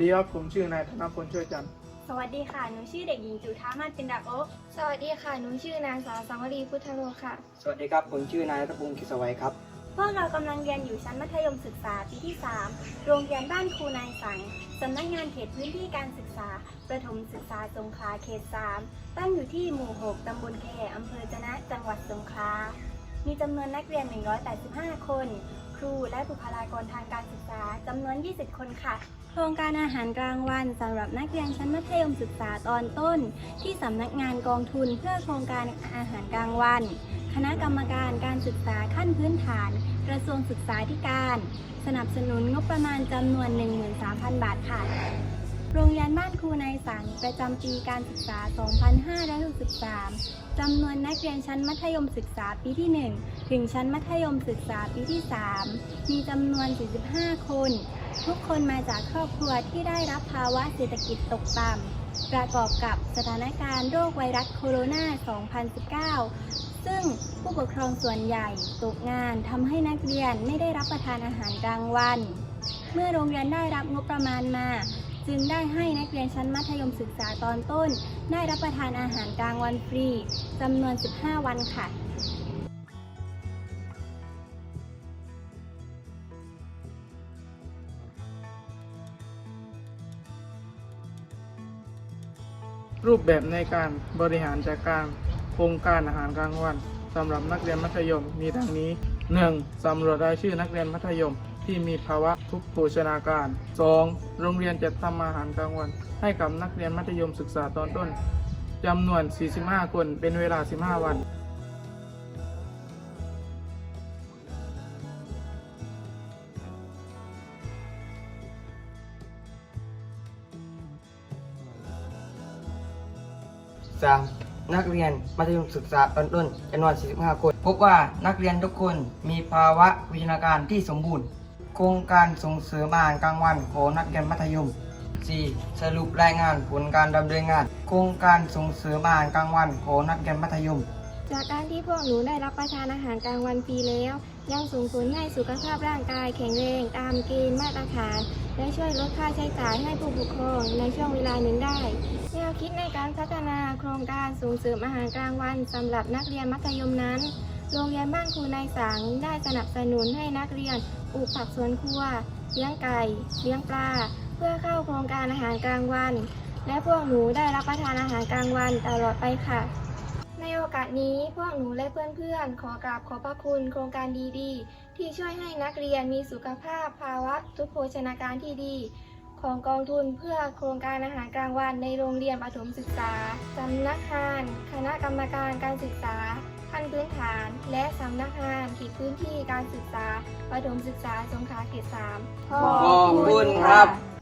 ครับ ผมชื่อนายธนพลช่วยจันทร์สวัสดีค่ะ หนูชื่อเด็กหญิงจุธามาศเป็นดักโอ๊กสวัสดีค่ะ หนูชื่อนางสาวสังวรีพุทธโลค่ะ สวัสดีครับ ผมชื่อนายรัตพงศ์กิจสวัยครับ พวกเรากำลังเรียนอยู่ชั้นมัธยมศึกษาปีที่ 3 โรงเรียนบ้านครูนายสังสำนักงานเขตพื้นที่การศึกษา ประถมศึกษาสงขลาเขต 3 ตั้งอยู่ที่หมู่ 6 ตำบลแคอำเภอจะนะจังหวัดสงขลา มีจำนวนนักเรียน 185 คน ครูและบุคลากรทางการศึกษาจำนวน 20 คนค่ะ โครงการอาหารกลางวันสำหรับนักเรียนชั้นมัธยมศึกษาตอนต้น ที่สำนักงานกองทุนเพื่อโครงการอาหารกลางวัน คณะกรรมการการศึกษาขั้นพื้นฐาน กระทรวงศึกษาธิการ สนับสนุนงบประมาณจำนวน 13,000 บาทค่ะ โรงเรียนบ้านครูนายสังประจำปีการศึกษา 2563 จำนวนนักเรียนชั้นมัธยมศึกษาปีที่ 1 ถึงชั้นมัธยมศึกษาปีที่ 3 มีจำนวน 45 คน ทุกคนมาจากครอบครัวที่ได้รับภาวะเศรษฐกิจตกต่ำประกอบกับสถานการณ์โรคไวรัสโคโรนา 2019 ซึ่งผู้ปกครองส่วนใหญ่ตกงานทำให้นักเรียนไม่ได้รับประทานอาหารกลางวัน เมื่อโรงเรียนได้รับงบประมาณมาจึงได้ให้นักเรียนชั้นมัธยมศึกษาตอนต้น ได้รับประทานอาหารกลางวันฟรีจำนวน 15 วันค่ะ รูปแบบในการบริหารจัดการโครงการอาหารกลางวันสำหรับนักเรียนมัธยมมีดังนี้ 1. สำรวจรายชื่อนักเรียนมัธยมที่มีภาวะทุกโภชนาการ 2. โรงเรียนจัดทำอาหารกลางวัน ให้กับนักเรียนมัธยมศึกษาตอนต้นจำนวน 45 คนเป็นเวลา 15 วัน 3. นักเรียนมัธยมศึกษาตอนต้นจำนวน 45 คน พบว่านักเรียนทุกคนมีภาวะวิชาการที่สมบูรณ์ โครงการส่งเสริมอาหารกลางวันของนักเรียนมัธยม 4. สรุปรายงานผลการดำเนินงาน โครงการส่งเสริมอาหารกลางวันของนักเรียนมัธยม จากการที่พวกหนูได้รับประทานอาหารกลางวันฟรีแล้ว ยังส่งผลให้สุขภาพร่างกายแข็งแรงตามเกณฑ์มาตรฐาน และช่วยลดค่าใช้จ่ายให้ผู้ปกครองในช่วงเวลาหนึ่งได้แนวคิดในการพัฒนาโครงการส่งเสริมอาหารกลางวันสำหรับนักเรียนมัธยมนั้น โรงเรียนบ้านครูนายสังได้สนับสนุนให้นักเรียนปลูกผักสวนครัว เลี้ยงไก่ เลี้ยงปลา เพื่อเข้าโครงการอาหารกลางวัน และพวกหนูได้รับประทานอาหารกลางวันตลอดไปค่ะ อกาสนี้พวกหนูและเพื่อนๆ ขอกราบขอบพระคุณโครงการดีๆ ที่ช่วยให้นักเรียนมีสุขภาพภาวะทุพโภชนาการที่ดี ของกองทุนเพื่อโครงการอาหารกลางวันในโรงเรียนประถมศึกษา สำนักงาน คณะกรรมการการศึกษาขั้นพื้นฐาน และสำนักงานเขตพื้นที่การศึกษาประถมศึกษาสงขลาเขตสามขอขอบคุณครับ